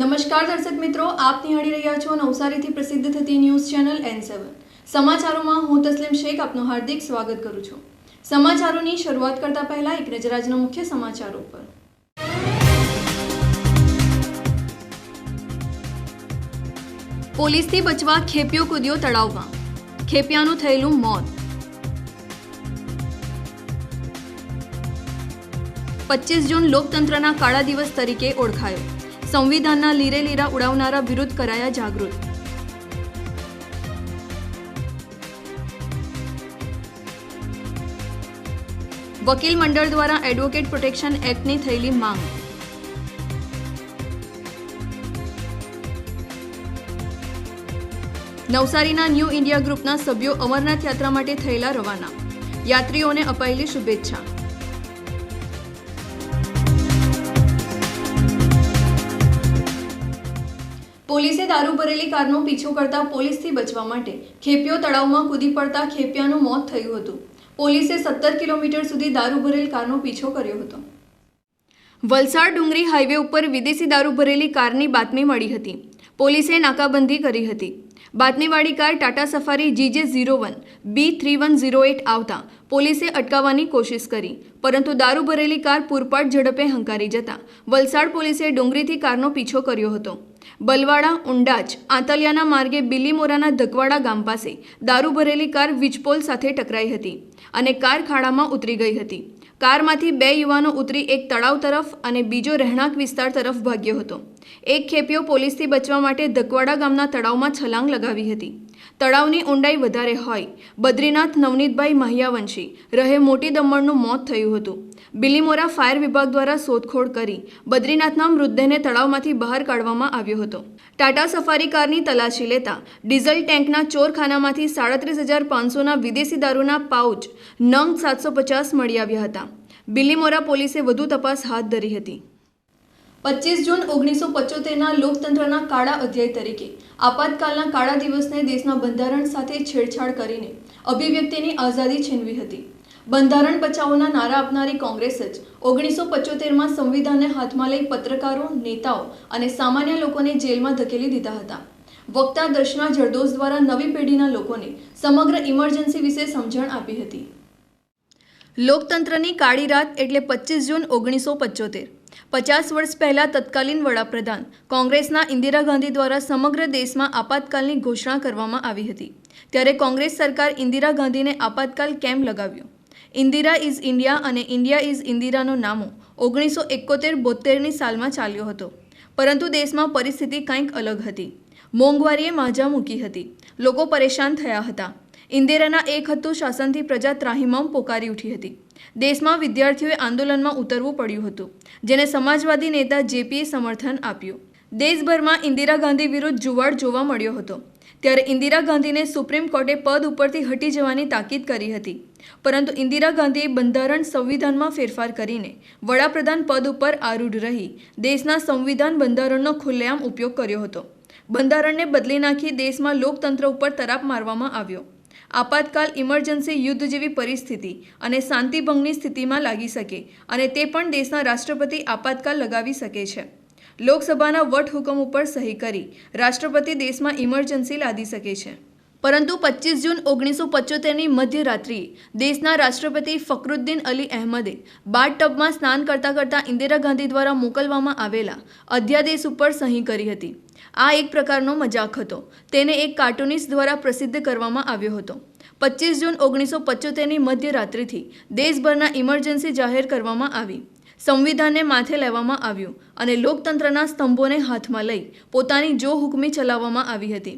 નમસ્કાર દર્શક મિત્રો, આપ નિહાળી રહ્યા છો નવસારીથી પ્રસિદ્ધ થતી ન્યૂઝ ચેનલ એન સેવન સમાચારોમાં હું તસ્લીમ શેખ આપનું હાર્દિક સ્વાગત કરું છું. સમાચારોની શરૂઆત કરતા પહેલા એક નજર આજના મુખ્ય સમાચારો પર પોલીસથી બચવા ખેપિયો કૂદ્યો તળાવમાં. ખેપિયાનું થયેલું મોત. પચીસ જૂન લોકતંત્રના કાળા દિવસ તરીકે ઓળખાયો. સંવિધાનના લીરે લીરા ઉડાવનારા વિરુદ્ધ કરાયા જાગૃત. વકીલ મંડળ દ્વારા એડવોકેટ પ્રોટેક્શન એક્ટની થયેલી માંગ. નવસારીના ન્યૂ ઇન્ડિયા ગ્રુપના સભ્યો અમરનાથ યાત્રા માટે થયેલા રવાના. યાત્રીઓને અપાયેલી શુભેચ્છા. પોલીસે દારૂ ભરેલી કારનો પીછો કરતા પોલીસથી બચવા માટે ખેપિયો તળાવમાં કૂદી પડતા ખેપિયાનું મોત થયું હતું. પોલીસે સત્તર કિલોમીટર સુધી દારૂ ભરેલ કારનો પીછો કર્યો હતો. વલસાડ ડુંગરી હાઈવે ઉપર વિદેશી દારૂ ભરેલી કારની બાતમી મળી હતી. પોલીસે નાકાબંધી કરી હતી. બાતમીવાળી car Tata Safari GJ zero one, B three one zero eight આવતા પોલીસે અટકાવવાની કોશિશ કરી, પરંતુ દારૂ ભરેલી કાર પૂરપાટ ઝડપે હંકારી જતા વલસાડ પોલીસે ડુંગરીથી કારનો પીછો કર્યો હતો. બલવાડા ઉંડાચ આંતલિયાના માર્ગે બિલીમોરાના ધકવાડા ગામ પાસે દારૂ ભરેલી કાર વીજપોલ સાથે ટકરાઈ હતી અને કાર ખાડામાં ઉતરી ગઈ હતી. કારમાંથી બે યુવાનો ઉતરી એક તળાવ તરફ અને બીજો રહેણાંક વિસ્તાર તરફ ભાગ્યો હતો. એક ખેપીઓ પોલીસથી બચવા માટે ધકવાડા ગામના તળાવમાં છલાંગ લગાવી હતી. તળાવની ઊંડાઈ વધારે હોય. બદ્રીનાથ નવનીતભાઈ મહિયાવંશી, રહે મોટી દમણનું મોત થયું હતું. બિલીમોરા ફાયર વિભાગ દ્વારા શોધખોળ કરી બદ્રીનાથના મૃતદેહને તળાવમાંથી બહાર કાઢવામાં આવ્યો હતો. ટાટા સફારી કારની તલાશી લેતા ડીઝલ ટેન્કના ચોરખાનામાંથી સાડત્રીસ હજાર પાંચસોના વિદેશી દારૂના પાઉચ નંગ સાતસો પચાસ મળી આવ્યા હતા. બિલીમોરા પોલીસે વધુ તપાસ હાથ ધરી હતી. પચીસ જૂન ઓગણીસો પચોતેરના લોકતંત્રના કાળા અધ્યાય તરીકે આપાતકાલના કાળા દિવસને દેશના બંધારણ સાથે છેડછાડ કરીને અભિવ્યક્તિની આઝાદી છીનવી હતી. બંધારણ બચાવોના નારા આપનારી કોંગ્રેસ જ ઓગણીસો પચોતેરમાં સંવિધાનને હાથમાં લઈ પત્રકારો, નેતાઓ અને સામાન્ય લોકોને જેલમાં ધકેલી દીધા હતા. વક્તા દર્શના જરદોસ દ્વારા નવી પેઢીના લોકોને સમગ્ર ઇમરજન્સી વિશે સમજણ આપી હતી. લોકતંત્રની કાળી રાત એટલે પચીસ જૂન ઓગણીસો પચોતેર. પચાસ વર્ષ પહેલા તત્કાલીન વડાપ્રધાન કોંગ્રેસના ઇન્દિરા ગાંધી દ્વારા સમગ્ર દેશમાં આપાતકાલની ઘોષણા કરવામાં આવી હતી. ત્યારે કોંગ્રેસ સરકાર ઇન્દિરા ગાંધીને આપાતકાલ કેમ લગાવ્યું? ઇન્દિરા ઇઝ ઇન્ડિયા અને ઇન્ડિયા ઇઝ ઇન્દિરાનો નામો ઓગણીસો એકોતેર બોતેરની સાલમાં ચાલ્યો હતો. પરંતુ દેશમાં પરિસ્થિતિ કંઈક અલગ હતી. મોંઘવારીએ માજા મૂકી હતી. લોકો પરેશાન થયા હતા. ઇન્દિરાના એક હતું શાસનથી પ્રજા ત્રાહિમમ પોકારી ઉઠી હતી. દેશમાં વિદ્યાર્થીઓએ આંદોલનમાં ઉતરવું પડ્યું હતું, જેને સમાજવાદી નેતા જેપીએ સમર્થન આપ્યું. દેશભરમાં ઇન્દિરા ગાંધી વિરુદ્ધ જુવાડ જોવા મળ્યો હતો. ત્યારે ઇન્દિરા ગાંધીને સુપ્રીમ કોર્ટે પદ ઉપરથી હટી જવાની તાકીદ કરી હતી. પરંતુ ઇન્દિરા ગાંધીએ બંધારણ સંવિધાનમાં ફેરફાર કરીને વડાપ્રધાન પદ ઉપર આરૂઢ રહી દેશના સંવિધાન બંધારણનો ખુલ્લેઆમ ઉપયોગ કર્યો હતો. બંધારણને બદલી નાખી દેશમાં લોકતંત્ર ઉપર તરાપ મારવામાં આવ્યો. આપાતકાલ ઇમરજન્સી યુદ્ધ જેવી પરિસ્થિતિ અને શાંતિભંગની સ્થિતિમાં લાગી શકે અને તે પણ દેશના રાષ્ટ્રપતિ આપાતકાલ લગાવી શકે છે. લોકસભાના વટહુકમ ઉપર સહી કરી રાષ્ટ્રપતિ દેશમાં ઇમરજન્સી લાદી શકે છે. પરંતુ પચીસ જૂન ઓગણીસો પચોતેરની મધ્યરાત્રિએ દેશના રાષ્ટ્રપતિ ફકરુદ્દીન અલી અહેમદે બાર ટબમાં સ્નાન કરતા કરતા ઇન્દિરા ગાંધી દ્વારા મોકલવામાં આવેલા અધ્યાદેશ ઉપર સહી કરી હતી. આ એક પ્રકારનો મજાક હતો. તેને એક કાર્ટુનિસ્ટ દ્વારા પ્રસિદ્ધ કરવામાં આવ્યો હતો. પચીસ જૂન ઓગણીસો પચોતેરની મધ્યરાત્રિથી દેશભરના ઇમરજન્સી જાહેર કરવામાં આવી. સંવિધાનને માથે લેવામાં આવ્યું અને લોકતંત્રના સ્તંભોને હાથમાં લઈ પોતાની જો હુકમી ચલાવવામાં આવી હતી.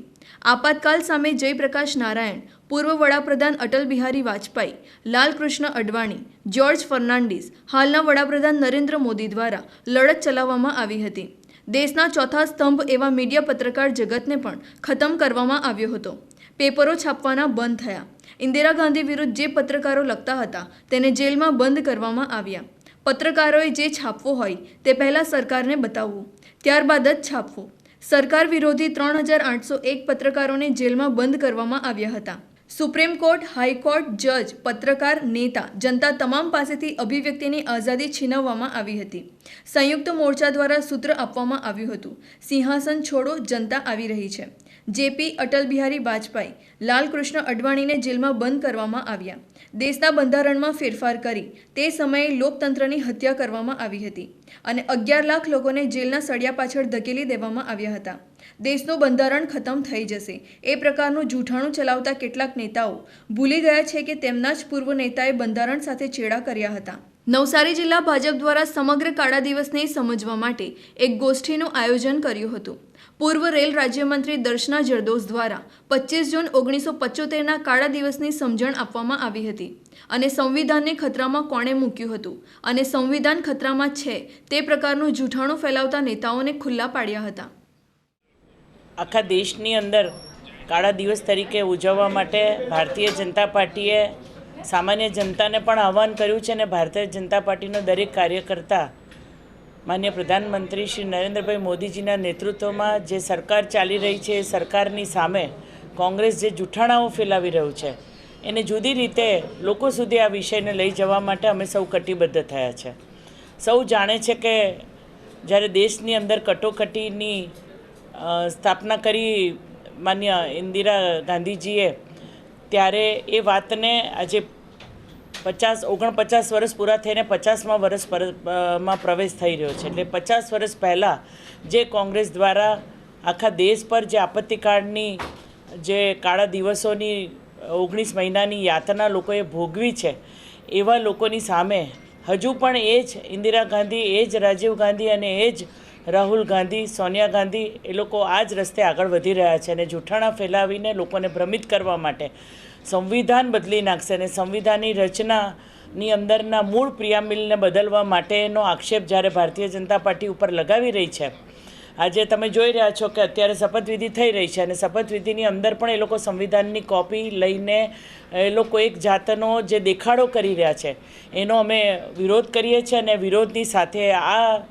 આપાતકાલ સામે જયપ્રકાશ નારાયણ, પૂર્વ વડાપ્રધાન અટલ બિહારી વાજપેયી, લાલકૃષ્ણ અડવાણી, જ્યોર્જ ફર્નાન્ડિસ હાલના વડાપ્રધાન નરેન્દ્ર મોદી દ્વારા લડત ચલાવવામાં આવી હતી. દેશના ચોથા સ્તંભ એવા મીડિયા પત્રકાર જગતને પણ ખતમ કરવામાં આવ્યો હતો. પેપરો છાપવાના બંધ થયા. ઇન્દિરા ગાંધી વિરુદ્ધ જે પત્રકારો લખતા હતા, તેને જેલમાં બંધ કરવામાં આવ્યા. પત્રકારોએ જે છાપવું હોય, તે પહેલાં સરકારને બતાવવું. ત્યારબાદ જ છાપવું. સરકાર વિરોધી ત્રણ હજાર આઠસો એક પત્રકારોને જેલમાં બંધ કરવામાં આવ્યા હતા. સુપ્રીમ કોર્ટ હાઈકોર્ટ જજ, પત્રકાર, નેતા જનતા તમામ પાસેથી અભિવ્યક્તિની આઝાદી છીનવવામાં આવી હતી. સંયુક્ત મોરચા દ્વારા સૂત્ર આપવામાં આવ્યું હતું. સિંહાસન છોડો જનતા આવી રહી છે. જેપી અટલ બિહારી વાજપેયી, લાલકૃષ્ણ અડવાણીને જેલમાં બંધ કરવામાં આવ્યા. દેશના બંધારણમાં ફેરફાર કરી તે સમયે લોકતંત્રની હત્યા કરવામાં આવી હતી અને અગિયાર લાખ લોકોને જેલના સળિયા પાછળ ધકેલી દેવામાં આવ્યા હતા. દેશનું બંધારણ ખતમ થઈ જશે. એ પ્રકારનું જૂઠાણું ચલાવતા કેટલાક નેતાઓ ભૂલી ગયા છે કે તેમના જ પૂર્વ નેતાએ બંધારણ સાથે ચેડા કર્યા હતા. નવસારી જિલ્લા ભાજપ દ્વારા સમગ્ર કાળા દિવસને સમજવા માટે એક ગોષ્ઠીનું આયોજન કર્યું હતું. પૂર્વ રેલ રાજ્યમંત્રી દર્શના જરદોસ દ્વારા પચીસ જૂન ઓગણીસો પચોતેરના કાળા દિવસની સમજણ આપવામાં આવી હતી અને સંવિધાનને ખતરામાં કોણે મૂક્યું હતું અને સંવિધાન ખતરામાં છે તે પ્રકારનું જૂઠાણું ફેલાવતા નેતાઓને ખુલ્લા પાડ્યા હતા. આખા દેશની અંદર કાળા દિવસ તરીકે ઉજવવા માટે ભારતીય જનતા પાર્ટીએ સામાન્ય જનતાને પણ આહવાન કર્યું છે અને ભારતીય જનતા પાર્ટીનો દરેક કાર્યકર્તા, માન્ય પ્રધાનમંત્રી શ્રી નરેન્દ્રભાઈ મોદીજીના નેતૃત્વમાં જે સરકાર ચાલી રહી છે એ સરકારની સામે કોંગ્રેસ જે જૂઠાણાઓ ફેલાવી રહ્યું છે, એને જુદી રીતે લોકો સુધી આ વિષયને લઈ જવા માટે અમે સૌ કટિબદ્ધ થયા છે. સૌ જાણે છે કે જ્યારે દેશની અંદર કટોકટીની સ્થાપના કરી માન્ય ઇન્દિરા ગાંધીજીએ. ત્યારે એ વાતને આજે પચાસ, ઓગણપચાસ વર્ષ પૂરા થઈને પચાસમાં વર્ષમાં પ્રવેશ થઈ રહ્યો છે. એટલે પચાસ વર્ષ પહેલાં જે કોંગ્રેસ દ્વારા આખા દેશ પર જે આપત્તિકાળની જે કાળા દિવસોની ઓગણીસ મહિનાની યાતના લોકોએ ભોગવી છે, એવા લોકોની સામે હજુ પણ એ જ ઇન્દિરા ગાંધી, એ જ રાજીવ ગાંધી અને એ જ રાહુલ ગાંધી, સોનિયા ગાંધી એ લોકો આ જ રસ્તે આગળ વધી રહ્યા છે અને જૂઠાણા ફેલાવીને લોકોને ભ્રમિત કરવા માટે સંવિધાન બદલી નાખશે અને સંવિધાનની રચનાની અંદરના મૂળ પ્રિયામિલને બદલવા માટેનો આક્ષેપ જ્યારે ભારતીય જનતા પાર્ટી ઉપર લગાવી રહી છે. આજે તમે જોઈ રહ્યા છો કે અત્યારે શપથવિધિ થઈ રહી છે અને શપથવિધિની અંદર પણ એ લોકો સંવિધાનની કોપી લઈને એ લોકો એક જાતનો જે દેખાડો કરી રહ્યા છે, એનો અમે વિરોધ કરીએ છીએ અને વિરોધની સાથે આ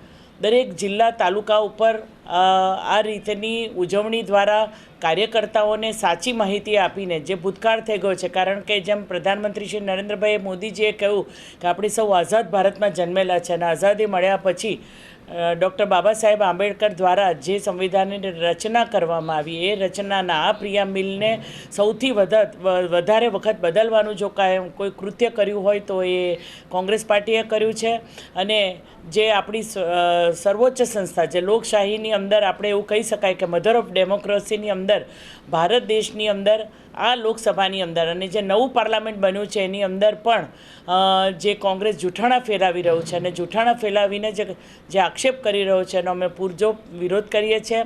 દરેક જિલ્લા તાલુકા ઉપર આ રીતની ઉજવણી દ્વારા કાર્યકર્તાઓને સાચી માહિતી આપીને, જે ભૂતકાળ થઈ ગયો છે, કારણ કે જેમ પ્રધાનમંત્રી શ્રી નરેન્દ્રભાઈ મોદીજીએ કહ્યું કે આપણે સૌ આઝાદ ભારતમાં જન્મેલા છે અને આઝાદી મળ્યા પછી ડૉક્ટર બાબા સાહેબ આંબેડકર દ્વારા જે સંવિધાનની રચના કરવામાં આવી, એ રચનાના આ પ્રિયામિલને સૌથી વધા વધારે વખત બદલવાનું જો કાંઈ કોઈ કૃત્ય કર્યું હોય તો એ કોંગ્રેસ પાર્ટીએ કર્યું છે. અને જે આપણી સર્વોચ્ચ સંસ્થા જે લોકશાહીની અંદર આપણે એવું કહી શકાય કે મધર ઓફ ડેમોક્રેસીની અંદર, ભારત દેશની અંદર આ લોકસભાની અંદર અને જે નવું પાર્લામેન્ટ બન્યું છે, એની અંદર પણ જે કોંગ્રેસ જૂઠાણા ફેલાવી રહ્યું છે અને જૂઠાણા ફેલાવીને જે જે આક્ષેપ કરી રહ્યો છે, એનો અમે પૂરજો વિરોધ કરીએ છીએ.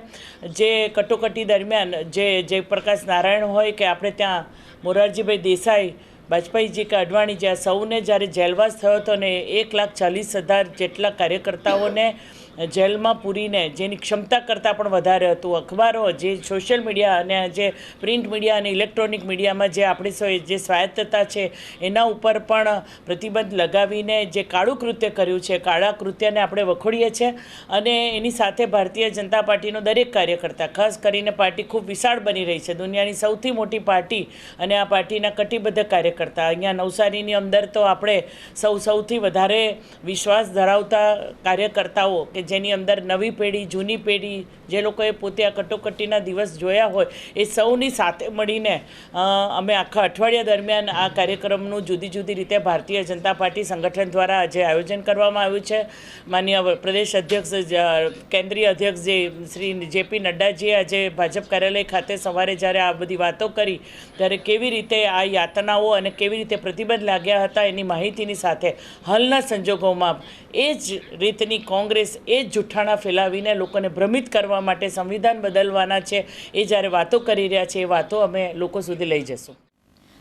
જે કટોકટી દરમિયાન જે જયપ્રકાશ નારાયણ હોય કે આપણે ત્યાં મોરારજીભાઈ દેસાઈ વાજપેયીજી કે અડવાણી જ્યાં સૌને જ્યારે જેલવાસ થયો હતો ને એક લાખ ચાલીસ હજાર જેટલા કાર્યકર્તાઓને જેલમાં પૂરીને જેની ક્ષમતા કરતાં પણ વધારે હતું. અખબારો, જે સોશિયલ મીડિયા અને જે પ્રિન્ટ મીડિયા અને ઇલેક્ટ્રોનિક મીડિયામાં જે આપણી જે સ્વાયત્તતા છે, એના ઉપર પણ પ્રતિબંધ લગાવીને જે કાળું કૃત્ય કર્યું છે, કાળા કૃત્યને આપણે વખોડીએ છીએ અને એની સાથે ભારતીય જનતા પાર્ટીનો દરેક કાર્યકર્તા, ખાસ કરીને પાર્ટી ખૂબ વિશાળ બની રહી છે. દુનિયાની સૌથી મોટી પાર્ટી અને આ પાર્ટીના કટિબદ્ધ કાર્યકર્તા. અહીંયા નવસારીની અંદર તો આપણે સૌ સૌથી વધારે વિશ્વાસ ધરાવતા કાર્યકર્તાઓ કે જેની અંદર નવી પેઢી, જૂની પેઢી, જે લોકોએ પોતે આ કટોકટીના દિવસ જોયા હોય, એ સૌની સાથે મળીને અમે આખા અઠવાડિયા દરમિયાન આ કાર્યક્રમનું જુદી જુદી રીતે ભારતીય જનતા પાર્ટી સંગઠન દ્વારા આજે આયોજન કરવામાં આવ્યું છે. માન્ય પ્રદેશ અધ્યક્ષ કેન્દ્રીય અધ્યક્ષ જે, શ્રી જેપી નડ્ડાજીએ આજે ભાજપ કાર્યાલય ખાતે સવારે જ્યારે આ બધી વાતો કરી, ત્યારે કેવી રીતે આ યાતનાઓ અને કેવી રીતે પ્રતિબંધ લાગ્યા હતા એની માહિતીની સાથે હાલના સંજોગોમાં એ જ રીતની કોંગ્રેસ એ જ જૂઠાણા ફેલાવીને લોકોને ભ્રમિત કરવા માટે સંવિધાન બદલવાના છે, એ જ્યારે વાતો કરી રહ્યા છે, એ વાતો અમે લોકો સુધી લઈ જશું.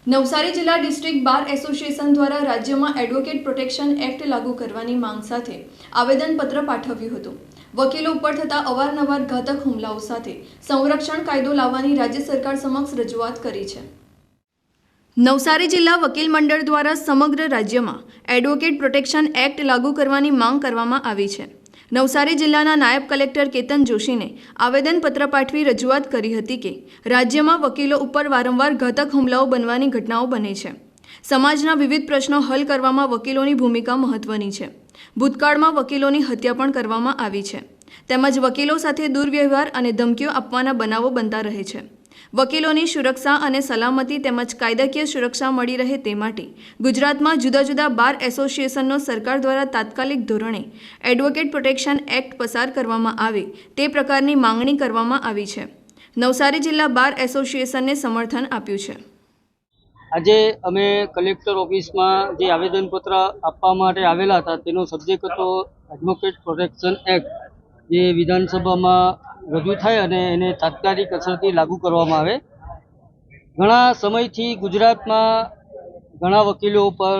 નવસારી જિલ્લા ડિસ્ટ્રિક્ટ બાર એસોસિએશન દ્વારા રાજ્યમાં એડવોકેટ પ્રોટેક્શન એક્ટ લાગુ કરવાની માંગ સાથે આવેદનપત્ર પાઠવ્યું હતું. વકીલો ઉપર થતા અવારનવાર ઘાતક હુમલાઓ સાથે સંરક્ષણ કાયદો લાવવાની રાજ્ય સરકાર સમક્ષ રજૂઆત કરી છે. નવસારી જિલ્લા વકીલ મંડળ દ્વારા સમગ્ર રાજ્યમાં એડવોકેટ પ્રોટેક્શન એક્ટ લાગુ કરવાની માંગ કરવામાં આવી છે. નવસારી જિલ્લાના નાયબ કલેક્ટર કેતન જોશીને આવેદનપત્ર પાઠવી રજૂઆત કરી હતી કે રાજ્યમાં વકીલો ઉપર વારંવાર ઘાતક હુમલાઓ બનવાની ઘટનાઓ બને છે. સમાજના વિવિધ પ્રશ્નો હલ કરવામાં વકીલોની ભૂમિકા મહત્વની છે. ભૂતકાળમાં વકીલોની હત્યા પણ કરવામાં આવી છે. તેમજ વકીલો સાથે દુર્વ્યવહાર અને ધમકીઓ આપવાના બનાવો બનતા રહે છે. વકીલોની સુરક્ષા અને સલામતી તેમજ કાયદાકીય સુરક્ષા મળી રહે તે માટે ગુજરાતમાં જુદા જુદા બાર એસોસિએશનનો સરકાર દ્વારા તાત્કાલિક ધોરણે એડવોકેટ પ્રોટેક્શન એક્ટ પસાર કરવામાં આવે તે પ્રકારની માંગણી કરવામાં આવી છે. નવસારી જિલ્લા બાર એસોસિએશનને સમર્થન આપ્યું છે. આજે અમે કલેક્ટર ઓફિસમાં જે આવેદનપત્ર આપવા માટે આવેલા હતા તેનો સબ્જેક્ટ હતો એડવોકેટ પ્રોટેક્શન એક્ટ જે વિધાનસભામાં રજૂ થાય અને એને તાત્કાલિક અસરથી લાગુ કરવામાં આવે. ઘણા સમયથી ગુજરાતમાં ઘણા વકીલો ઉપર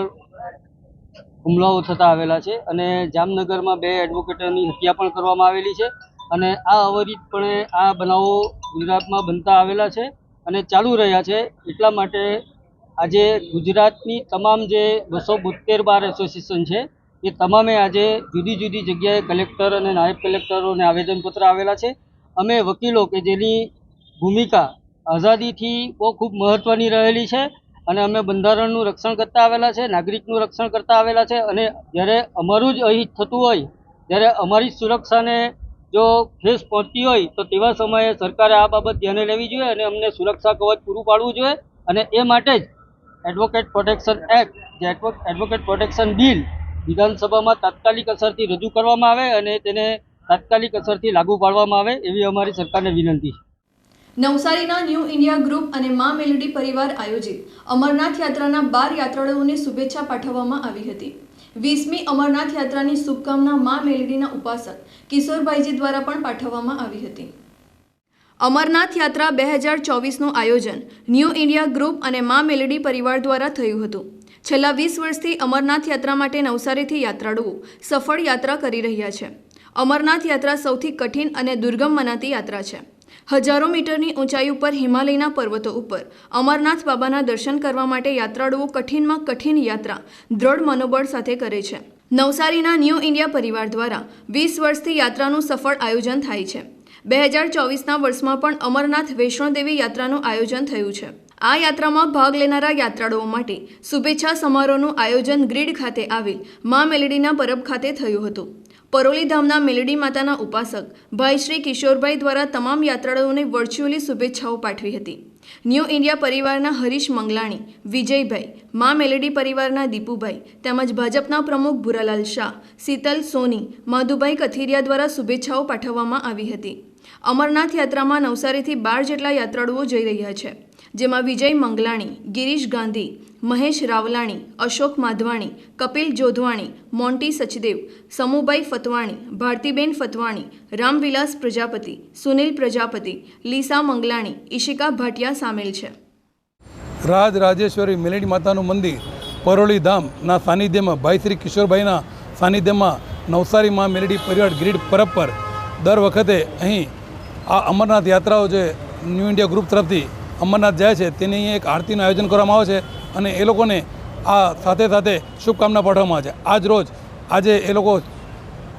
હુમલાઓ થતા આવેલા છે અને જામનગરમાં બે એડવોકેટની હત્યા પણ કરવામાં આવેલી છે અને આ અવરિતપણે આ બનાવો ગુજરાતમાં બનતા આવેલા છે અને ચાલુ રહ્યા છે. એટલા માટે આજે ગુજરાતની તમામ જે બસો બોતેર બાર એસોસિએશન છે એ તમામે આજે જુદી જુદી જગ્યાએ કલેક્ટર અને નાયબ કલેક્ટરોને આવેદનપત્ર આવેલા છે. અમે વકીલો કે જેની ભૂમિકા આઝાદીથી બહુ ખૂબ મહત્ત્વની રહેલી છે અને અમે બંધારણનું રક્ષણ કરતા આવેલા છે, નાગરિકનું રક્ષણ કરતા આવેલા છે અને જ્યારે અમારું જ અહિત થતું હોય ત્યારે અમારી સુરક્ષાને જો ખેસ પહોંચતી હોય, તો તેવા સમયે સરકારે આ બાબત ધ્યાને લેવી જોઈએ અને અમને સુરક્ષા કવચ પૂરું પાડવું જોઈએ અને એ માટે જ એડવોકેટ પ્રોટેક્શન એક્ટ જે એડવોકેટ પ્રોટેક્શન બિલ વિધાનસભામાં તાત્કાલિક અસરથી રજૂ કરવામાં આવે અને તેને તાત્કાલિક અસરથી લાગુ પાડવામાં આવે એવી અમારી સરકારને વિનંતી નવસારીના ન્યૂ ઇન્ડિયા ગ્રુપ અને મા મેલડી પરિવાર આયોજિત અમરનાથ યાત્રાના બાર યાત્રાળુઓને શુભેચ્છા પાઠવવામાં આવી હતી. વીસમી અમરનાથ યાત્રાની શુભકામના મા મેલડીના ઉપાસક કિશોરભાઈજી દ્વારા પણ પાઠવવામાં આવી હતી. અમરનાથ યાત્રા બે હજાર ચોવીસનું આયોજન ન્યૂ ઇન્ડિયા ગ્રુપ અને મા મેલડી પરિવાર દ્વારા થયું હતું. છેલ્લા વીસ વર્ષથી અમરનાથ યાત્રા માટે નવસારીથી યાત્રાળુઓ સફળ યાત્રા કરી રહ્યા છે. અમરનાથ યાત્રા સૌથી કઠિન અને દુર્ગમ મનાતી યાત્રા છે. હજારો મીટરની ઊંચાઈ ઉપર હિમાલયના પર્વતો ઉપર અમરનાથ બાબાના દર્શન કરવા માટે યાત્રાળુઓ કઠિનમાં કઠિન યાત્રા, દ્રઢ મનોબળ સાથે કરે છે. નવસારીના ન્યૂ ઇન્ડિયા પરિવાર દ્વારા વીસ વર્ષથી યાત્રાનું સફળ આયોજન થાય છે. બે હજાર ચોવીસના વર્ષમાં પણ અમરનાથ વૈષ્ણોદેવી યાત્રાનું આયોજન થયું છે. આ યાત્રામાં ભાગ લેનારા યાત્રાળુઓ માટે શુભેચ્છા સમારોહનું આયોજન ગ્રીડ ખાતે આવેલ મા મેલેડીના પરબ ખાતે થયું હતું. પરોલી ધામના મેલડી માતાના ઉપાસક ભાઈ શ્રી કિશોરભાઈ દ્વારા તમામ યાત્રાળુઓને વર્ચ્યુઅલી શુભેચ્છાઓ પાઠવી હતી. ન્યૂ ઇન્ડિયા પરિવારના હરીશ મંગલાણી, વિજયભાઈ, મા મેલેડી પરિવારના દીપુભાઈ, તેમજ ભાજપના પ્રમુખ ભુરાલાલ શાહ, શીતલ સોની, માધુભાઈ કથિરિયા દ્વારા શુભેચ્છાઓ પાઠવવામાં આવી હતી. અમરનાથ યાત્રામાં નવસારીથી બાર જેટલા યાત્રાળુઓ જઈ રહ્યા છે. જેમાં વિજય મંગલાણી, ગિરીશ ગાંધી, મહેશ રાવલાણી, અશોક માધવાણી, કપિલ જોધવાણી, મોન્ટી સચદેવ, સમુભાઈ ફતવાણી, ભારતીબેન ફતવાણી, રામવિલાસ પ્રજાપતિ, સુનિલ પ્રજાપતિ, લીસા મંગલાણી, ઈશિકા ભાટિયા સામેલ છે. રાજ રાજેશ્વરી મિલેડી માતાનું મંદિર, પરોળી ધામના સાનિધ્યમાં ભાઈ શ્રી કિશોરભાઈના સાનિધ્યમાં નવસારીમાં મેલડી પરિવાર ગ્રીડ પરબ પર દર વખતે અહીં આ અમરનાથ યાત્રાઓ જે ન્યૂ ઇન્ડિયા ગ્રુપ તરફથી અમરનાથ જાય છે, તેની અહીંયા એક આરતીનું આયોજન કરવામાં આવે છે અને એ લોકોને આ સાથે સાથે શુભકામના પાઠવવામાં આવે છે. આજ રોજ, આજે એ લોકો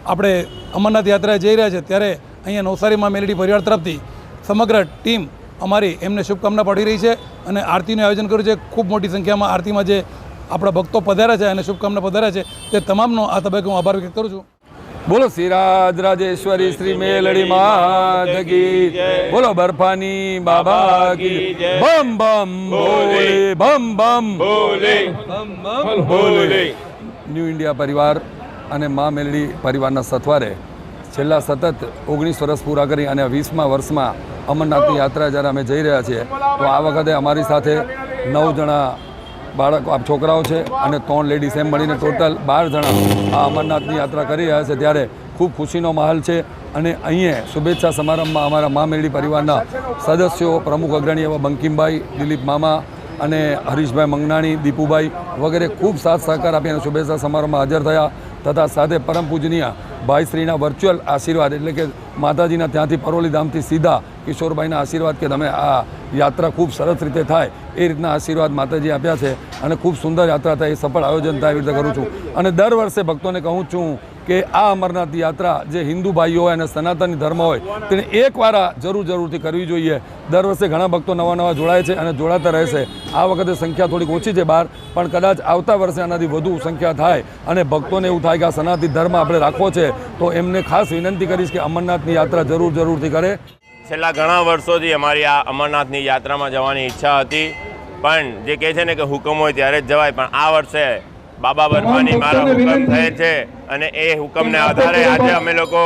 આપણે અમરનાથ યાત્રાએ જઈ રહ્યા છે, ત્યારે અહીંયા નવસારીમાં મેલડી પરિવાર તરફથી સમગ્ર ટીમ અમારી એમને શુભકામના પાઠવી રહી છે અને આરતીનું આયોજન કર્યું છે. ખૂબ મોટી સંખ્યામાં આરતીમાં જે આપણા ભક્તો પધાર્યા છે અને શુભકામના પધાર્યા છે, તે તમામનો આ તબક્કે હું આભાર વ્યક્ત કરું છું. બોલો સિરાજ રાજેશ્વરી શ્રી મેલડી માત કી બોલો બરફાની બાબા કી બમ બમ ભોલે બમ બમ ભોલે ન્યૂ ઇન્ડિયા પરિવાર અને મા મેલડી પરિવારના સથવારે છેલ્લા સતત ઓગણીસ વર્ષ પૂરા કરી અને વીસમા વર્ષમાં અમરનાથની યાત્રા જ્યારે અમે જઈ રહ્યા છીએ તો આ વખતે અમારી સાથે નવ જણા બાળકો આ છોકરાઓ છે અને ત્રણ લેડીઝ એમ મળીને ટોટલ બાર જણા આ અમરનાથની યાત્રા કરી રહ્યા છે. ત્યારે ખૂબ ખુશીનો માહોલ છે અને અહીંયા શુભેચ્છા સમારંભમાં અમારા મા પરિવારના સદસ્યો, પ્રમુખ અગ્રણી એવા બંકિમભાઈ, દિલીપ મામા અને હરીશભાઈ મંગનાણી, દીપુભાઈ વગેરે ખૂબ સાથ સહકાર આપી અને શુભેચ્છા સમારંભમાં હાજર થયા. તથા સાથે પરમ પૂજનીય ભાઈશ્રીના વર્ચ્યુઅલ આશીર્વાદ એટલે કે માતાજીના ત્યાંથી પરોલી ધામથી સીધા કિશોરભાઈના આશીર્વાદ કે તમે આ યાત્રા ખૂબ સરસ રીતે થાય એ રીતના આશીર્વાદ માતાજી આપ્યા છે અને ખૂબ સુંદર યાત્રા થાય, એ સફળ આયોજન થાય એવી રીતે કરું છું. અને દર વર્ષે ભક્તોને કહું છું કે આ અમરનાથ યાત્રા જે હિન્દુ ભાઈઓ હોય અને સનાતની ધર્મ હોય, તેને એકવાર જરૂર જરૂરથી કરવી જોઈએ. દર વર્ષે ઘણા ભક્તો નવા નવા જોડાય છે અને જોડાતા રહેશે. આ વખતે સંખ્યા થોડીક ઓછી છે બહાર, પણ કદાચ આવતા વર્ષે આનાથી વધુ સંખ્યા થાય અને ભક્તોને એવું થાય કે આ સનાતની ધર્મ આપણે રાખવો છે, તો એમને ખાસ વિનંતી કરીશ કે અમરનાથની યાત્રા જરૂર જરૂરથી કરે. છેલ્લા ઘણા વર્ષોથી અમારી આ અમરનાથની યાત્રામાં જવાની ઈચ્છા હતી. પણ જે કહે છે ને કે હુકમ હોય ત્યારે જ જવાય. પણ આ વર્ષે બાબા બર્ફાની મારા હુકમ થયે છે અને એ હુકમને આધારે આજે અમે લોકો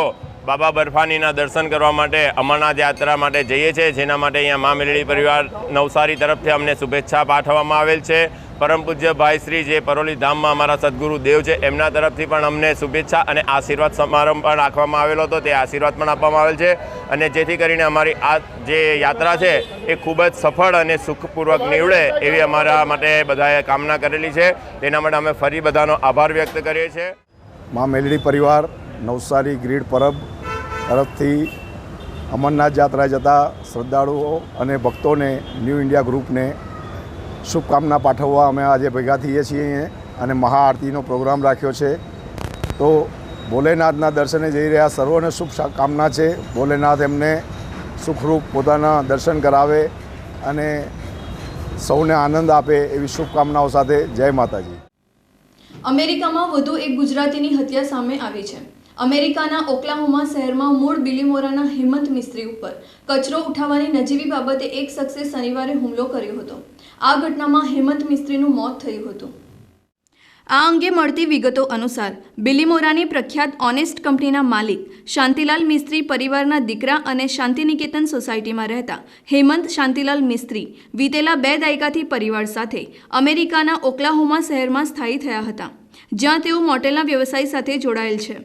બાબા બર્ફાનીના દર્શન કરવા માટે અમરનાથ યાત્રા માટે જઈએ છીએ. જેના માટે અહીંયા મા મેલડી પરિવાર નવસારી તરફથી અમને શુભેચ્છા પાઠવવામાં આવેલ છે. પરમ પૂજ્ય ભાઈ શ્રી જે પરોલી ધામમાં અમારા સદગુરુ દેવ છે, એમના તરફથી પણ અમને શુભેચ્છા અને આશીર્વાદ સમારંભ પણ રાખવામાં આવેલો હતો. તે આશીર્વાદ પણ આપવામાં આવેલ છે અને જેથી કરીને અમારી આ જે યાત્રા છે, એ ખૂબ જ સફળ અને સુખપૂર્વક નીવડે એવી અમારા માટે બધાએ કામના કરેલી છે. તેના માટે અમે ફરી બધાનો આભાર વ્યક્ત કરીએ છીએ. મા મેલડી પરિવાર, નવસારી ગ્રીડ પરબ તરફથી અમરનાથ યાત્રા જતા શ્રદ્ધાળુઓ અને ભક્તોને ન્યૂ ઇન્ડિયા ગ્રુપને શુભકામના પાઠવવા અમે આજે ભેગા થઈએ છીએ અને મહાઆરતીનો પ્રોગ્રામ રાખ્યો છે. તો ભોલેનાથના દર્શને જઈ રહ્યા સર્વોને શુભ શા- છે. ભોલેનાથ એમને સુખરૂપ પોતાના દર્શન કરાવે અને સૌને આનંદ આપે એવી શુભકામનાઓ સાથે જય માતાજી. અમેરિકામાં વધુ એક ગુજરાતીની હત્યા સામે આવી છે. અમેરિકાના ઓક્લાહોમા શહેરમાં મૂળ બિલીમોરાના હેમંત મિસ્ત્રી ઉપર કચરો ઉઠાવવાની નજીવી બાબતે એક શખ્સે શનિવારે હુમલો કર્યો હતો. આ ઘટનામાં હેમંત મિસ્ત્રીનું મોત થયું હતું. આ અંગે મળતી વિગતો અનુસાર બિલીમોરાની પ્રખ્યાત ઓનેસ્ટ કંપનીના માલિક, શાંતિલાલ મિસ્ત્રી પરિવારના દીકરા અને શાંતિનિકેતન સોસાયટીમાં રહેતા હેમંત શાંતિલાલ મિસ્ત્રી વીતેલા બે દાયકાથી પરિવાર સાથે અમેરિકાના ઓક્લાહોમા શહેરમાં સ્થાયી થયા હતા, જ્યાં તેઓ મોટેલના વ્યવસાય સાથે જોડાયેલ છે.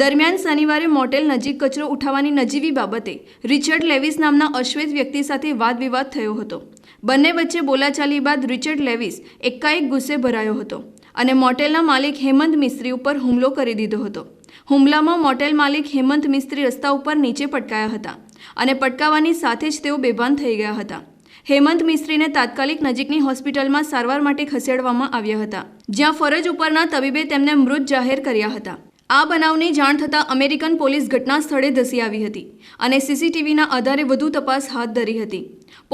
દરમિયાન શનિવારે મોટેલ નજીક કચરો ઉઠાવવાની નજીવી બાબતે રિચર્ડ લેવિસ નામના અશ્વેત વ્યક્તિ સાથે વાદવિવાદ થયો હતો. બંને વચ્ચે બોલાચાલી બાદ રિચર્ડ લેવિસ એકાએક ગુસ્સે ભરાયો હતો અને મોટેલના માલિક હેમંત મિસ્ત્રી ઉપર હુમલો કરી દીધો હતો. હુમલામાં મોટેલ માલિક હેમંત મિસ્ત્રી રસ્તા ઉપર નીચે પટકાયા હતા અને પટકાવવાની સાથે જ તેઓ બેભાન થઈ ગયા હતા. હેમંત મિસ્ત્રીને તાત્કાલિક નજીકની હોસ્પિટલમાં સારવાર માટે ખસેડવામાં આવ્યા હતા, જ્યાં ફરજ ઉપરના તબીબે તેમને મૃત જાહેર કર્યા હતા. આ બનાવની જાણ થતાં અમેરિકન પોલીસ ઘટના સ્થળે ધસી આવી હતી અને સીસીટીવીના આધારે વધુ તપાસ હાથ ધરી હતી.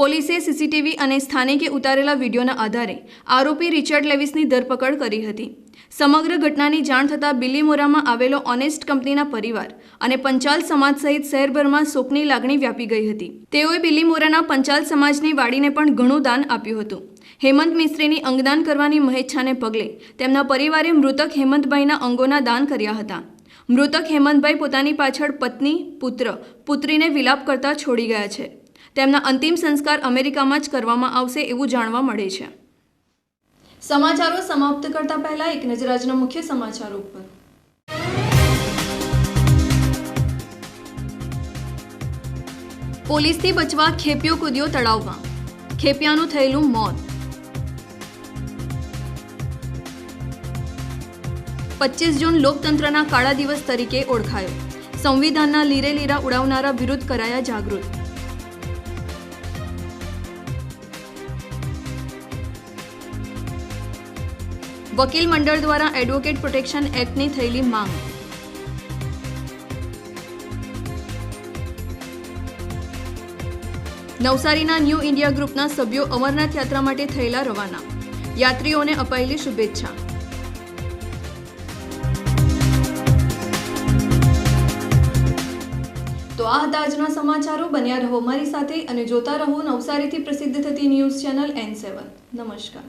પોલીસે સીસીટીવી અને સ્થાનિકે ઉતારેલા વિડીયોના આધારે આરોપી રિચર્ડ લેવિસની ધરપકડ કરી હતી. સમગ્ર ઘટનાની જાણ થતાં બિલીમોરામાં આવેલો ઓનેસ્ટ કંપનીના પરિવાર અને પંચાલ સમાજ સહિત શહેરભરમાં શોકની લાગણી વ્યાપી ગઈ હતી. તેઓએ બિલીમોરાના પંચાલ સમાજની વાડીને પણ ઘણું દાન આપ્યું હતું. હેમંત મિસ્ત્રીની અંગદાન કરવાની મહેચ્છાને પગલે તેમના પરિવારે મૃતક હેમંતભાઈના અંગોના દાન કર્યા હતા. મૃતક હેમંતભાઈ પોતાની પાછળ પત્ની, પુત્ર, પુત્રીને વિલાપ કરતા છોડી ગયા છે. તેમના અંતિમ સંસ્કાર અમેરિકામાં જ કરવામાં આવશે એવું જાણવા મળે છે. સમાચારો સમાપ્ત કરતા પહેલા એક નજર આજના મુખ્ય સમાચારો ઉપર. પોલીસથી બચવા ખેપિયો કૂદ્યો તળાવમાં. ખેપિયાનું થયેલું મોત. પચીસ જૂન લોકતંત્રના કાળા દિવસ તરીકે ઓળખાયો. સંવિધાનના લીરે લીરા ઉડાવનારા વિરુદ્ધ કરાયા જાગૃત. વકીલ મંડળ દ્વારા એડવોકેટ પ્રોટેક્શન એક્ટની થયેલી માંગ. નવસારીના ન્યૂ ઇન્ડિયા ગ્રુપના સભ્યો અમરનાથ યાત્રા માટે થયેલા રવાના. યાત્રીઓને અપાયેલી શુભેચ્છા. આ હતા આજના સમાચારો બન્યા રહો. મારી સાથે અને જોતા રહો નવસારીથી પ્રસિદ્ધ થતી ન્યૂઝ ચેનલ એન સેવન નમસ્કાર.